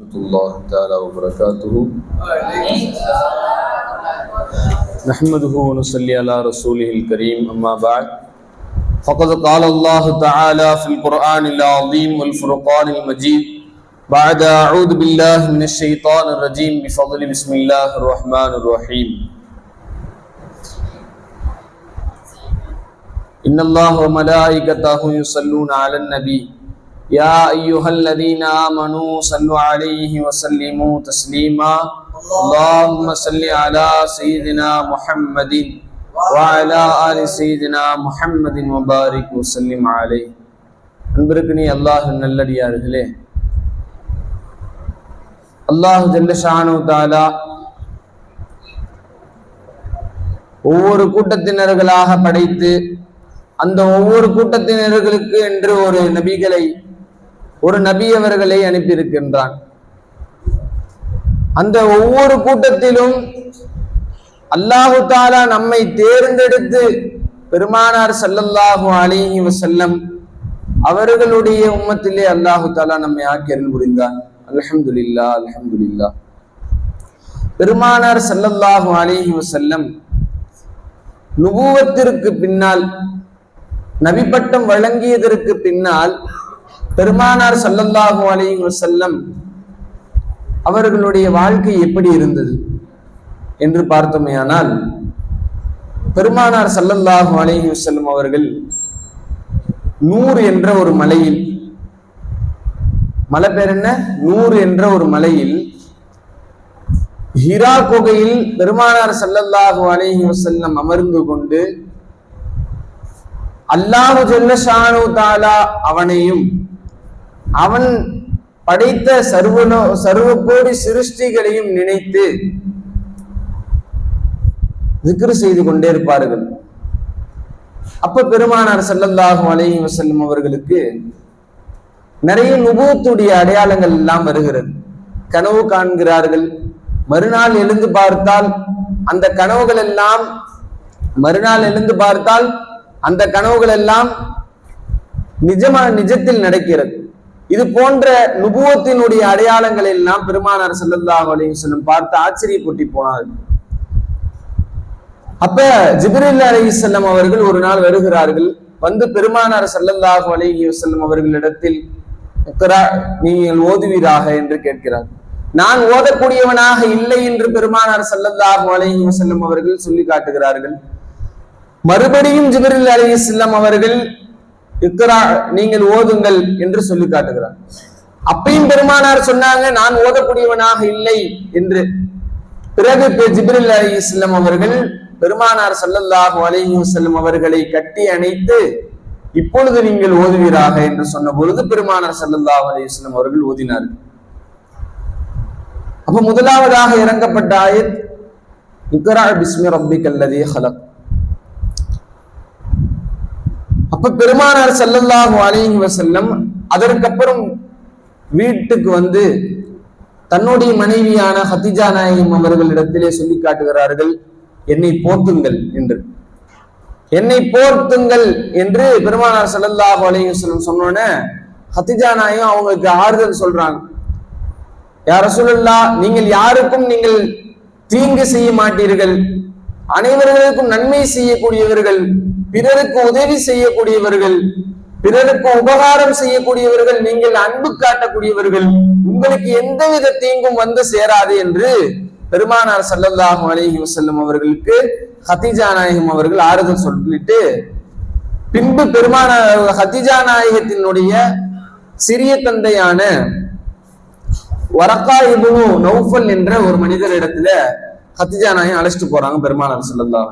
الله تعالى وبركاته. نحمده ونصلي على رسوله الكريم أما بعد. فقد قال الله تعالى في القرآن العظيم والفرقان المجيد بعد أعوذ بالله من الشيطان الرجيم بفضل بسم الله الرحمن الرحيم. إن الله وملائكته يصلون على النبي. يا أيها الذين آمنوا صلوا عليه وسلموا تسليما اللهم صل على سيدنا محمد وعلى آل سيدنا محمد وبارك وسلم عليه அன்பிற்குனி அல்லாஹ் நல்லடியார்களே அல்லாஹ் ஜல்லஷானு தாலா ஒவ்வொரு கூட்டத்தினர்களாக படைத்து அந்த ஒவ்வொரு கூட்டத்தினர்களுக்கு என்று ஒரு நபிகளை ஒரு நபி அவர்களை அனுப்பியிருக்கின்றான். அந்த ஒவ்வொரு கூட்டத்திலும் அல்லாஹு தாலா நம்மை தேர்ந்தெடுத்து பெருமானார் சல்லல்லாஹு அலிஹி வசல்லம் அவர்களுடைய உம்மத்திலே அல்லாஹு தாலா நம்மை ஆக்கி அருள் அலஹம்துல்லா அலஹம்துல்லா அல்ஹம்துலில்லா பெருமானார் சல்லல்லாஹு அலிஹி வசல்லம் நுபுவத்திற்கு பின்னால் நபிப்பட்டம் வழங்கியதற்கு பின்னால் பெருமானார் சல்லல்லாஹு அலைஹி செல்லம் அவர்களுடைய வாழ்க்கை எப்படி இருந்தது என்று பார்த்தோமேயானால் பெருமானார் சல்லல்லாஹு அலைஹி செல்லும் அவர்கள் நூறு என்ற ஒரு மலையில் மலை பேர் என்ன? நூறு என்ற ஒரு மலையில் ஹிரா குகையில் பெருமானார் சல்லல்லாஹு அலைஹி வசல்லம் அமர்ந்து கொண்டு அல்லாஹு ஜல்லஷானு தாலா அவனையும் அவன் படைத்த சர்வனோ சர்வ கோடி சிருஷ்டிகளையும் நினைத்து திக்ரு செய்து கொண்டே இருப்பார்கள். அப்ப பெருமானார் செல்லல்லாகும் அலைஹி வசல்லம் அவர்களுக்கு நிறைய நுபூத்துடைய அடையாளங்கள் எல்லாம் வருகிறது. கனவு காண்கிறார்கள். மறுநாள் எழுந்து பார்த்தால் அந்த கனவுகள் எல்லாம் மறுநாள் எழுந்து பார்த்தால் அந்த கனவுகள் எல்லாம் நிஜமா நிஜத்தில் நடக்கிறது. இது போன்ற நுபுவத்தினுடைய அடையாளங்கள் எல்லாம் பெருமானார் செல்லல்லாஹ் அலைஹிஸ்லம் பார்த்து ஆச்சரியப்பட்டு போனார்கள். அப்ப ஜிப்ரில் அலைஹிஸ்லம் அவர்கள் ஒரு நாள் வருகிறார்கள். வந்து பெருமானார் சல்லல்லாஹு அலைஹி வசல்லம் அவர்களிடத்தில் நீங்கள் ஓதுவீராக? என்று கேட்கிறார். நான் ஓதக்கூடியவனாக இல்லை என்று பெருமானார் சல்லல்லாஹு அலைஹி வசல்லம் அவர்கள் சொல்லி காட்டுகிறார்கள். மறுபடியும் ஜிபிரில் அலி இஸ்லாம் அவர்கள் இக்கரா நீங்கள் ஓதுங்கள் என்று சொல்லி காட்டுகிறார். அப்பையும் பெருமானார் சொன்னாங்க நான் ஓதக்கூடியவனாக இல்லை என்று. பிறகு ஜிப்ரில் அலி இஸ்லம் அவர்கள் பெருமானார் சல்லல்லாஹு அலைஹி செல்லும் அவர்களை கட்டி அணைத்து இப்பொழுது நீங்கள் ஓதுவீராக என்று சொன்ன பொழுது பெருமானார் சல்லல்லாஹு அலி இஸ்லம் அவர்கள் ஓதினார்கள். அப்ப முதலாவதாக இறங்கப்பட்ட ஆயத் இக்ரா பிஸ்மி ரப்பிக்கல்லதி ஹலக் அப்ப பெருமானார் செல்லல்லாஹு அலைஹி வசல்லம் அதற்கப்புறம் வீட்டுக்கு வந்து தன்னுடைய மனைவியான ஹத்திஜா நாயகம் அவர்களிடத்திலே சொல்லி காட்டுகிறார்கள் என்னை போர்த்துங்கள் என்று. என்னை போர்த்துங்கள் என்று பெருமானார் செல்லல்லாஹு அலைஹி வசல்லம் சொன்னோன்னே ஹத்திஜா நாயகம் அவங்களுக்கு ஆறுதல் சொல்றாங்க. யார சொல்லல்லா நீங்கள் யாருக்கும் நீங்கள் தீங்கு செய்ய மாட்டீர்கள். அனைவர்களுக்கும் நன்மை செய்யக்கூடியவர்கள் பிறருக்கு உதவி செய்யக்கூடியவர்கள் பிறருக்கு உபகாரம் செய்யக்கூடியவர்கள் நீங்கள் அன்பு காட்டக்கூடியவர்கள் உங்களுக்கு எந்தவித தீங்கும் வந்து சேராது என்று பெருமானார் சல்லல்லாஹு அலஹி வசல்லம் அவர்களுக்கு ஹத்திஜா நாயகம் அவர்கள் ஆறுதல் சொல்லிட்டு பின்பு பெருமான ஹத்திஜா நாயகத்தினுடைய சிறிய தந்தையான வரக்கா இபுனு நௌஃபல் என்ற ஒரு மனிதர் இடத்துல ஹத்திஜா நாயும் அழைச்சிட்டு போறாங்க பெருமானார் சல்லல்லாஹு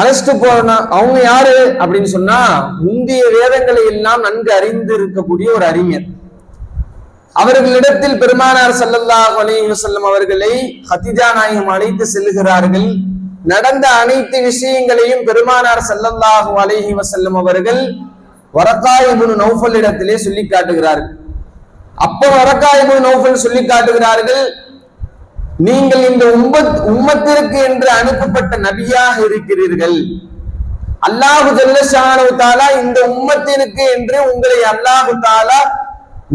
அழைச்சிட்டு போன அவங்க யாரு அப்படின்னு சொன்னா முந்தைய வேதங்களை எல்லாம் நன்கு அறிந்து இருக்கக்கூடிய ஒரு அறிஞர். அவர்களிடத்தில் பெருமானார் சல்லல்லாஹ் அலைஹி வஸல்லம் அவர்களை ஹத்திஜா நாயகம் அழைத்து செல்கிறார்கள். நடந்த அனைத்து விஷயங்களையும் பெருமானார் சல்லல்லாஹு அலைஹி வசல்லம் அவர்கள் வரக்காயிபுன் நௌஃபல் இடத்திலே சொல்லி காட்டுகிறார்கள். அப்போ வரக்காயிபுன் நௌஃபல் சொல்லி காட்டுகிறார்கள் நீங்கள் இந்த உம்மத் உம்மத்திற்கு என்று அனுப்பப்பட்ட நபியாக இருக்கிறீர்கள். அல்லாஹு ஜல்லஷானு தாலா இந்த உம்மத்திற்கு என்று உங்களை அல்லாஹு தாலா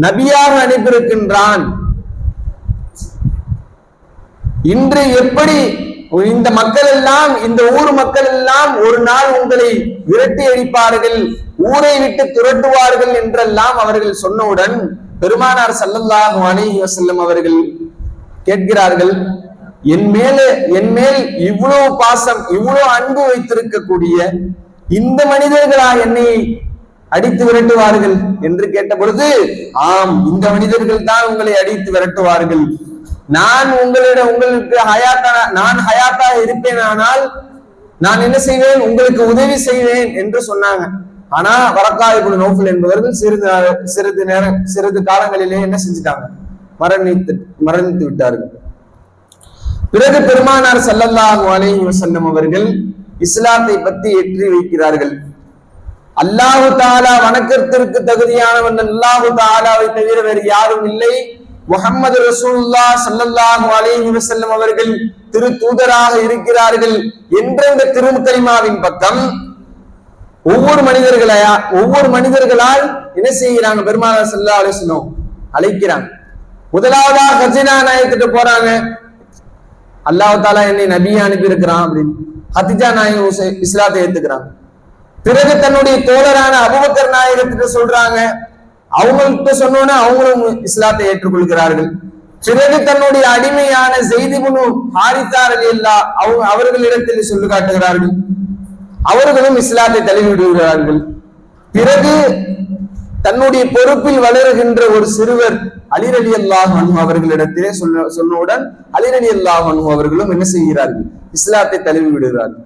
நபியாக அனுப்பியிருக்கின்றான். இன்று எப்படி இந்த மக்கள் எல்லாம் இந்த ஊர் மக்கள் எல்லாம் ஒரு நாள் உங்களை விரட்டி அடிப்பார்கள் ஊரை விட்டு துரட்டுவார்கள் என்றெல்லாம் அவர்கள் சொன்னவுடன் பெருமானார் சல்லல்லாஹு அலைஹி வஸல்லம் அவர்கள் கேட்கிறார்கள் என் மேலே என் மேல் இவ்வளவு பாசம் இவ்வளவு அன்பு வைத்திருக்கக்கூடிய இந்த மனிதர்களா என்னை அடித்து விரட்டுவார்கள்? என்று கேட்ட பொழுது ஆம் இந்த மனிதர்கள் தான் உங்களை அடித்து விரட்டுவார்கள். நான் உங்களிடம் உங்களுக்கு ஹயாத்தா நான் ஹயாத்தா இருப்பேனானால் நான் என்ன செய்வேன்? உங்களுக்கு உதவி செய்வேன் என்று சொன்னாங்க. ஆனா வரக்காய் நோஃபல் என்பவர்கள் சிறிது சிறிது நேரம் சிறிது காலங்களிலே என்ன செஞ்சிட்டாங்க? மரணித்து மரணித்து விட்டார்கள். பிறகு பெருமானார் சல்லல்லாஹு அலைஹி வசல்லம் அவர்கள் இஸ்லாத்தை பத்தி ஏற்றி வைக்கிறார்கள். அல்லாஹு தாலா வணக்கத்திற்கு தகுதியானவன் அல்லாஹு தாலாவை தவிர வேறு யாரும் இல்லை. முகமது ரசூல்லா சல்லல்லாஹு அலைஹி வசல்லம் அவர்கள் திரு தூதராக இருக்கிறார்கள் என்ற இந்த திருமுத்தரிமாவின் பக்கம் ஒவ்வொரு மனிதர்களையா ஒவ்வொரு மனிதர்களால் என்ன செய்கிறாங்க? பெருமானார் சல்லா அலிஸ்லம் அழைக்கிறாங்க. முதலாவதா ஹஜினா நாயக்கிட்ட போறாங்க. அல்லாவுதாலா என்னை நபியை அனுப்பி இருக்கிறான் அப்படின்னு. ஹத்திஜா நாயகம் இஸ்லாத்தை ஏத்துக்கிறாங்க. பிறகு தன்னுடைய தோழரான அபுபக்கர் நாயகத்திட்ட சொல்றாங்க. அவங்கள்ட்ட சொன்னோன்னே அவங்களும் இஸ்லாத்தை ஏற்றுக்கொள்கிறார்கள். பிறகு தன்னுடைய அடிமையான செய்திபுனு ஹாரித்தார் அலி இல்லா அவங்க அவர்களிடத்தில் சொல்லி காட்டுகிறார்கள். அவர்களும் இஸ்லாத்தை தழுவிடுகிறார்கள் பிறகு தன்னுடைய பொறுப்பில் வளருகின்ற ஒரு சிறுவர் அலிர் அலி அல்லாஹ் அனு அவர்களிடத்திலே சொன்ன சொன்னவுடன் அலிர் அலி அல்லாஹ் அனு அவர்களும் என்ன செய்கிறார்கள்? இஸ்லாத்தை தழுவி விடுகிறார்கள்.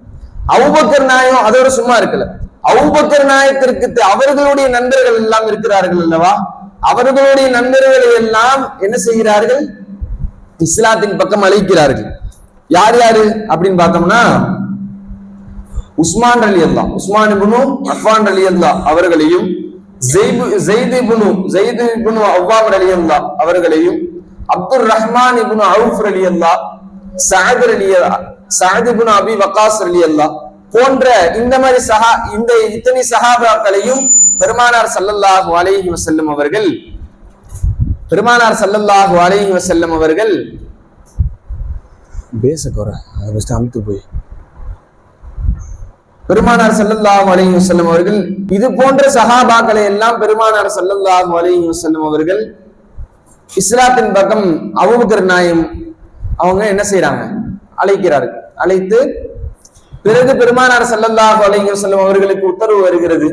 அவுபக்கர் நாயம் அதோட சும்மா இருக்கல. அவுபக்கர் நாயத்திற்கு அவர்களுடைய நண்பர்கள் எல்லாம் இருக்கிறார்கள் அல்லவா? அவர்களுடைய நண்பர்களை எல்லாம் என்ன செய்கிறார்கள்? இஸ்லாத்தின் பக்கம் அழைக்கிறார்கள். யார் யாரு அப்படின்னு பார்த்தோம்னா உஸ்மான் அலி அல்லா உஸ்மான் அஃபான் அலி அல்லா அவர்களையும் அவ்வாம் அலி அல்லா அவர்களையும் Abdul Rahman Ibn Awf Ali Allah Saad Ali Saad Abi Waqqas Ali Allah போன்ற இந்த மாதிரி சஹா இந்த இத்தனை சஹாபாக்களையும் பெருமானார் சல்லல்லாஹு அலைஹி வசல்லம் அவர்கள் பெருமானார் சல்லல்லாஹு அலைஹி வசல்லம் அவர்கள் பேச குறை அதை ஃபஸ்ட்டு அமுத்து போய். பெருமானார் ஸல்லல்லாஹு வலையும் செல்லும் அவர்கள் இது போன்ற சஹாபாக்களை எல்லாம் பெருமானார் செல்லல்லாஹ் வலையும் செல்லும்பவர்கள் அவர்கள் இஸ்லாத்தின் பக்கம் அபூபக்கர் நாயம் அவங்க என்ன செய்யறாங்க அழைக்கிறார்கள். அழைத்து பிறகு பெருமானார் செல்லல்லாஹ் அலைஹி செல்லும் அவர்களுக்கு உத்தரவு வருகிறது.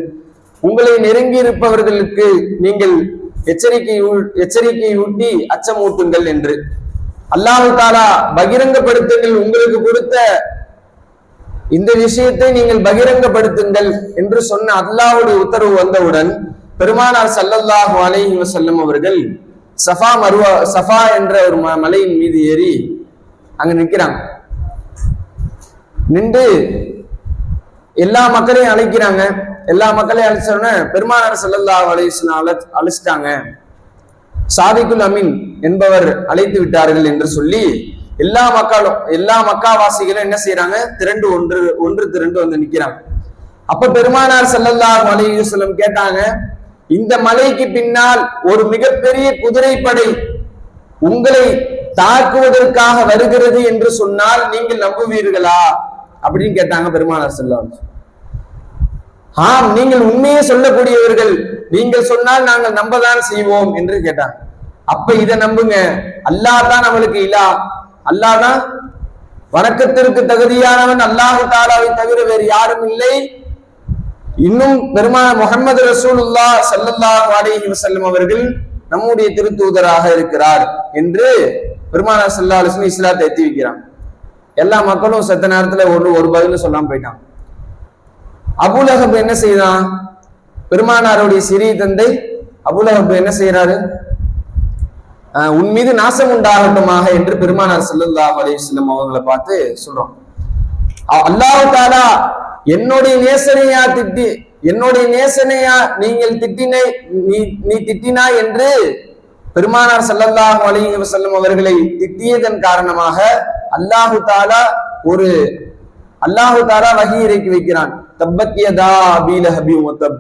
உங்களை நெருங்கி இருப்பவர்களுக்கு நீங்கள் எச்சரிக்கை ஊ- எச்சரிக்கை ஊட்டி அச்சமூட்டுங்கள் என்று. அல்லாஹு தாலா பகிரங்கப்படுத்துங்கள் உங்களுக்கு கொடுத்த இந்த விஷயத்தை நீங்கள் பகிரங்கப்படுத்துங்கள் என்று சொன்ன அல்லாவுடைய உத்தரவு வந்தவுடன் பெருமானார் சல்லல்லாஹு அலைஹி வசல்லம் அவர்கள் சஃபா மருவா சஃபா என்ற ஒரு ம- மலையின் மீது ஏறி அங்க நிற்கிறாங்க நின்று எல்லா மக்களையும் அழைக்கிறாங்க. எல்லா மக்களையும் அழைச்சோடனே பெருமானார் ஸல்லல்லாஹு அலைஹி அழை அழைச்சிட்டாங்க. சாதிக்குல் அமீன் என்பவர் அழைத்து விட்டார்கள் என்று சொல்லி எல்லா மக்களும் எல்லா மக்காவாசிகளும் என்ன செய்யறாங்க திரண்டு ஒன்று ஒன்று திரண்டு வந்து நிக்கிறாங்க. அப்ப பெருமானார் செல்லல்லார் மலையூசலம் கேட்டாங்க இந்த மலைக்கு பின்னால் ஒரு மிகப்பெரிய குதிரைப்படை உங்களை தாக்குவதற்காக வருகிறது என்று சொன்னால் நீங்கள் நம்புவீர்களா? அப்படின்னு கேட்டாங்க பெருமானார் ஸல்லல்லாஹு ஆம் நீங்கள் உண்மையே சொல்லக்கூடியவர்கள் நீங்கள் சொன்னால் நாங்கள் நம்பதான் செய்வோம் என்று கேட்டாங்க. அப்ப இதை நம்புங்க. அல்லாஹ் தான் நம்மளுக்கு இலா. அல்லாதான் வணக்கத்திற்கு தகுதியானவன். அல்லாஹு தாலாவை தவிர வேறு யாரும் இல்லை. இன்னும் பெருமா முகமது ரசூலுல்லா ஸல்லல்லாஹு அலைஹி வசல்லம் அவர்கள் நம்முடைய திருத்தூதராக இருக்கிறார் என்று பெருமானார் சல்லா அலைஹி இஸ்லாத்தை எத்தி வைக்கிறான் எல்லா மக்களும் செத்த நேரத்துல ஒரு ஒரு பதிலும் சொல்லாம போயிட்டான் அபுலகப் என்ன செய்தான்? பெருமானாருடைய சிறிய தந்தை அபுலகப் என்ன செய்யறாரு உன் மீது நாசம் உண்டாகட்டுமாக என்று பெருமானார் செல்லுல்லா அலைஹி செல்லும் அவங்களை பார்த்து சொல்றோம். அல்லாஹு தாலா என்னுடைய நேசனையா திட்டி என்னுடைய நேசனையா நீங்கள் திட்டினை நீ நீ திட்டினாய் என்று பெருமானார் ஸல்லல்லாஹு அலைஹி செல்லும் அவர்களை திட்டியதன் காரணமாக அல்லாஹு தாலா ஒரு அல்லாஹு தாலா வகி இறக்கி வைக்கிறான். தப்பத்தியதா அபீல ஹபி லஹபி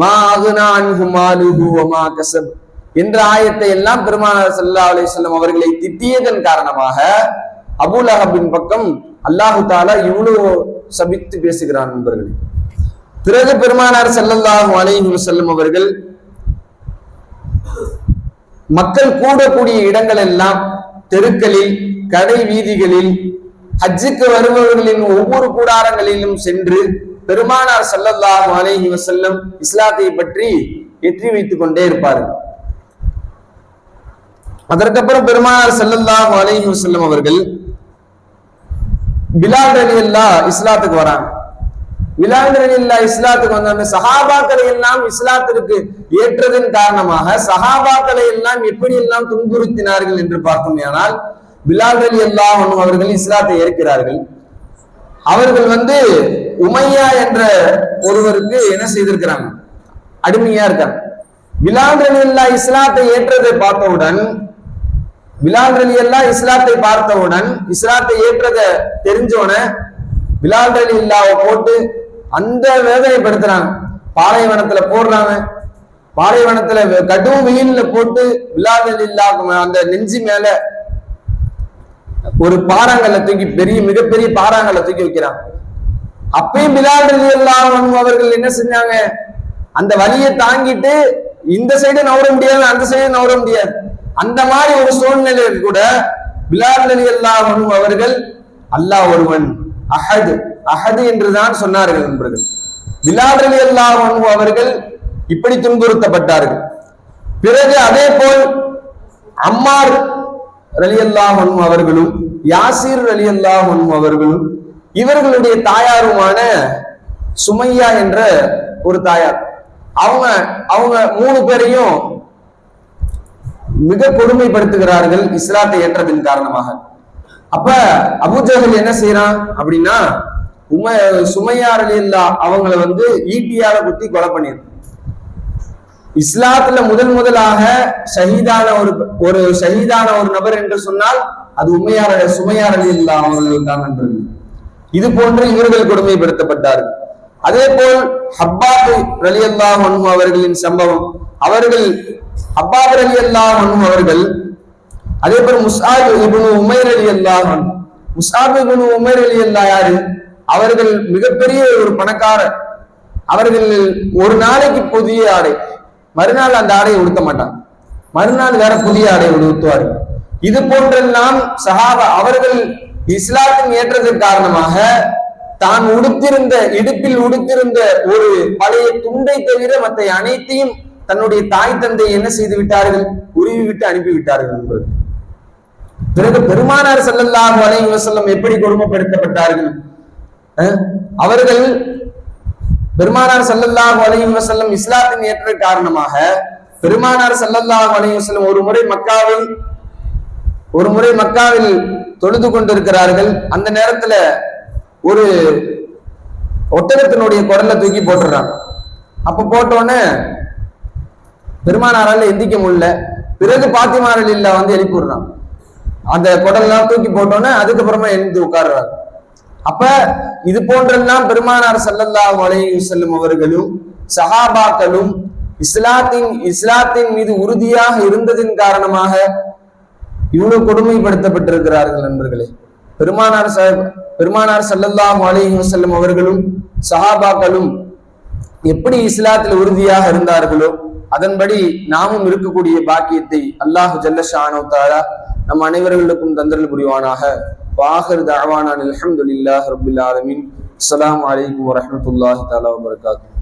மா அகுனா அன்ஹு மாலுஹு வமா கசப். என்ற ஆயத்தை எல்லாம் பெருமானார் சல்லா அலிஸ்லாம் அவர்களை திட்டியதன் காரணமாக அபுல் அஹபின் பக்கம் அல்லாஹு தாலா இவ்வளவு சபித்து பேசுகிறான் நண்பர்களே. பிறகு பெருமானார் செல்லல்லாஹு அலைஹி செல்லும் அவர்கள் மக்கள் கூடக்கூடிய இடங்கள் எல்லாம் தெருக்களில் கடை வீதிகளில் ஹஜ்ஜுக்கு வருபவர்களின் ஒவ்வொரு கூடாரங்களிலும் சென்று பெருமானார் ஸல்லல்லாஹு அலைஹி செல்லும் இஸ்லாத்தை பற்றி எற்றி வைத்துக் கொண்டே இருப்பார்கள். அதற்கப்புறம் பெருமானார் செல்லல்லாம் அலைஹி செல்லும் அவர்கள் பிலால் ரலி இஸ்லாத்துக்கு வராங்க. பிலால் ரலி இஸ்லாத்துக்கு வந்த அந்த சஹாபாக்களை எல்லாம் இஸ்லாத்திற்கு ஏற்றதன் காரணமாக சஹாபாக்களை எல்லாம் எப்படி எல்லாம் துன்புறுத்தினார்கள் என்று பார்த்தோம் ஆனால் பிலால் ரலி அல்லாஹ் அவர்கள் இஸ்லாத்தை ஏற்கிறார்கள். அவர்கள் வந்து உமையா என்ற ஒருவருக்கு என்ன செய்திருக்கிறாங்க? அடிமையா இருக்காங்க. பிலால் ரலி அல்லா இஸ்லாத்தை ஏற்றதை பார்த்தவுடன் பிலால் அலி அல்லா இஸ்லாத்தை பார்த்தவுடன் இஸ்லாத்தை ஏற்றதை தெரிஞ்சவன பிலால் அலி இல்லாவை போட்டு அந்த வேதனைப்படுத்துறாங்க. பாலைவனத்துல போடுறாங்க. பாலைவனத்துல கடும் வெயில்ல போட்டு பிலால் அலி இல்லா அந்த நெஞ்சு மேல ஒரு பாறாங்கல்ல தூக்கி பெரிய மிகப்பெரிய பாறாங்கல்ல தூக்கி வைக்கிறாங்க. அப்பயும் பிலால் ரலி அல்லாஹ் அவர்கள் என்ன செஞ்சாங்க? அந்த வலியை தாங்கிட்டு இந்த சைடு நவர முடியாது அந்த சைடு நவர முடியாது. அந்த மாதிரி ஒரு சூழ்நிலையில் கூட பிலால் அலி அல்லாஹ் அவர்கள் அல்லாஹ் ஒருவன் அஹது அஹது என்றுதான் சொன்னார்கள் நண்பர்கள். பிலால் அலி அல்லாஹ் அவர்கள் இப்படி துன்புறுத்தப்பட்டார்கள். பிறகு அதே போல் அம்மார் ரலி ரலியல்லாஹ் அவர்களும் யாசிர் ரலியல்லாஹ் அவர்களும் இவர்களுடைய தாயாருமான சுமையா என்ற ஒரு தாயார். அவங்க அவங்க மூணு பேரையும் மிக கொடுமைப்படுத்துகிறார்கள் இஸ்லாத்தை ஏற்றதன் காரணமாக. அப்ப அபுஜகல் என்ன செய்யறான் அப்படின்னா உம சுமையார் இல்லா அவங்களை வந்து ஈட்டியால குத்தி கொலை பண்ணிருக்கு இஸ்லாத்துல முதல் முதலாக ஷஹீதான ஒரு ஒரு ஷஹீதான ஒரு நபர் என்று சொன்னால் அது உண்மையார சுமையார் இல்லா அவர்கள் தான் நண்பர்கள். இது போன்று இவர்கள் கொடுமைப்படுத்தப்பட்டார்கள். அதே போல் ஹப்பாபு ரலி அல்லாஹ் அவர்களின் சம்பவம். அவர்கள் ஹப்பாப் ரலி அல்லாஹ் அவர்கள் அதே போல் முஸ்ஆப் இபுனு உமைர் அலி அல்லாஹ் முஸ்ஆப் இபுனு உமைர் அலி அல்லா யாரு? அவர்கள் மிகப்பெரிய ஒரு பணக்காரர் அவர்கள் ஒரு நாளைக்கு புதிய ஆடை மறுநாள் அந்த ஆடையை உடுத்த மாட்டாங்க. மறுநாள் வேற புதிய ஆடை உடுத்துவார்கள் இது போன்றெல்லாம் சஹாபா அவர்கள் இஸ்லாத்தின் ஏற்றதன் காரணமாக தான் உடுத்திருந்த இடுப்பில் உடுத்திருந்த ஒரு பழைய துண்டை தவிர மற்ற அனைத்தையும் தன்னுடைய தாய் தந்தை என்ன செய்து விட்டார்கள்? உருவி விட்டு அனுப்பிவிட்டார்கள் என்பது பிறகு பெருமானார் ஸல்லல்லாஹு அலைஹி செல்லம் எப்படி கொடுமைப்படுத்தப்பட்டார்கள்? அவர்கள் பெருமானார் ஸல்லல்லாஹு அலைஹி வஸல்லம் இஸ்லாத்தின் ஏற்ற காரணமாக பெருமானார் ஸல்லல்லாஹு அலைஹி செல்லம் ஒரு முறை மக்காவில் ஒரு முறை மக்காவில் தொழுது கொண்டிருக்கிறார்கள். அந்த நேரத்துல ஒரு ஒட்டகத்தினுடைய குடலை தூக்கி போட்டுடுறாங்க அப்ப போட்டோன்னே பெருமானாரால எந்திக்க முடியல. பிறகு பாத்திமாரல் இல்ல வந்து எழுப்பி விடுறான். அந்த குடல்லாம் தூக்கி போட்டோன்னே அதுக்கப்புறமா எழுந்து உட்கார்றாங்க அப்ப இது போன்றெல்லாம் பெருமானார் ஸல்லல்லாஹு அலைஹி செல்லும் அவர்களும் சஹாபாக்களும் இஸ்லாத்தின் இஸ்லாத்தின் மீது உறுதியாக இருந்ததின் காரணமாக இவ்வளவு கொடுமைப்படுத்தப்பட்டிருக்கிறார்கள் நண்பர்களே. பெருமானார் சாஹிப் பெருமானார் ஸல்லல்லாஹு அலிஹி வசல்லம் அவர்களும் சஹாபாக்களும் எப்படி இஸ்லாத்தில் உறுதியாக இருந்தார்களோ அதன்படி நாமும் இருக்கக்கூடிய பாக்கியத்தை அல்லாஹு ஜல்லஷானோ தாரா நம் அனைவர்களுக்கும் தந்தரல் புரிவானாக. வாஹர் தாவானான் அலமதுல்லாஹ் ரபுல்லாலமின் அஸ்லாம் வலைக்கம் வரமத்துல்லாஹி தாலா தஆலா